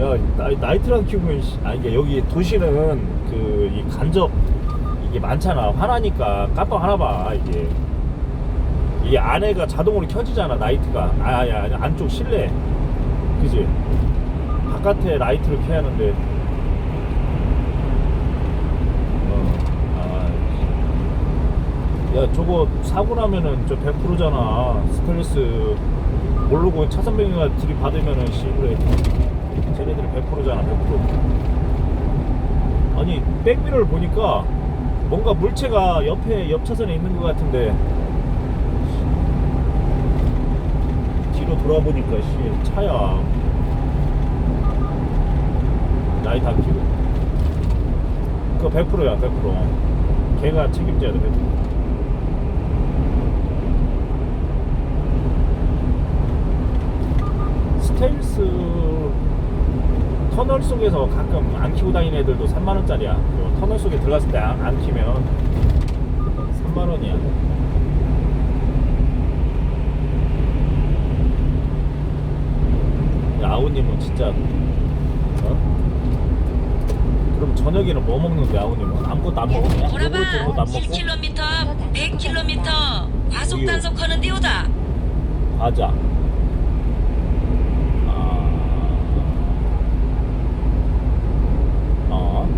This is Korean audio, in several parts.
야 나이, 나이 트랑 키우면 씨, 아니 이게 여기 도시는 그 이 간접 이게 많잖아. 화나니까 깜빡 하나 봐 이게. 이게 안에가 자동으로 켜지잖아 나이트가. 아니 안쪽 실내. 그지? 바깥에 라이트를 켜야 하는데. 어, 아, 야 저거 사고 나면은 저 100%잖아. 스트레스. 모르고 차선병이가 들이받으면은 씨 그래 쟤네들이 100%잖아 100% 아니 백미러를 보니까 뭔가 물체가 옆에 옆 차선에 있는 것 같은데. 뒤로 돌아보니까 씨 차야. 나이트 안 키고. 그거 100%야 100% 걔가 책임져야 돼 100%. 스텔스 터널 속에서 가끔 안 키고 다니는 애들도 3만 원짜리야. 그리고 터널 속에 들어갔을 때 안 키면 3만 원이야. 야, 아우님은 진짜 어? 그럼 저녁에는 뭐 먹는데 아우님은 아무것도 안 먹냐? 보라봐 요구르트도 안 먹고 1km 100km 과속 단속하는 데오다 과자. 아. 어.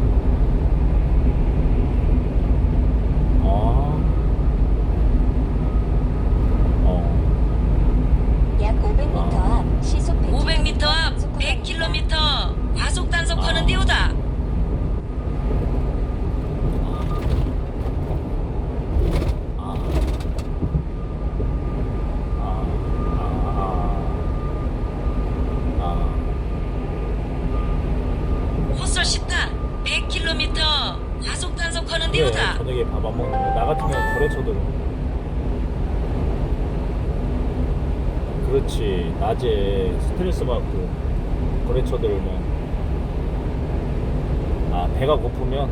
어. 어. 약 500m 앞 시속 500m 앞 100km 과속 아. 아. 아. 아. 헛설 씻다 100km 과속 단속하는 그래, 데오다 저녁에 밥 안 먹는 거. 나 같으면 거래처들은. 그렇지. 낮에 스트레스 받고 거래처들 뭐. 아, 배가 고프면.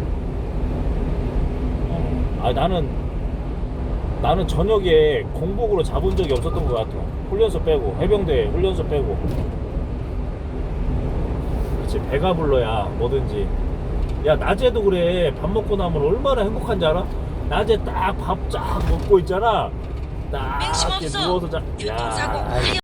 어. 아, 나는, 나는 저녁에 공복으로 잡은 적이 없었던 것 같아. 훈련소 빼고, 해병대 훈련소 빼고. 그렇지. 배가 불러야 뭐든지. 야 낮에도 그래 밥 먹고 나면 얼마나 행복한지 알아? 낮에 딱 밥 쫙 먹고 있잖아 딱 이렇게 누워서 자 야,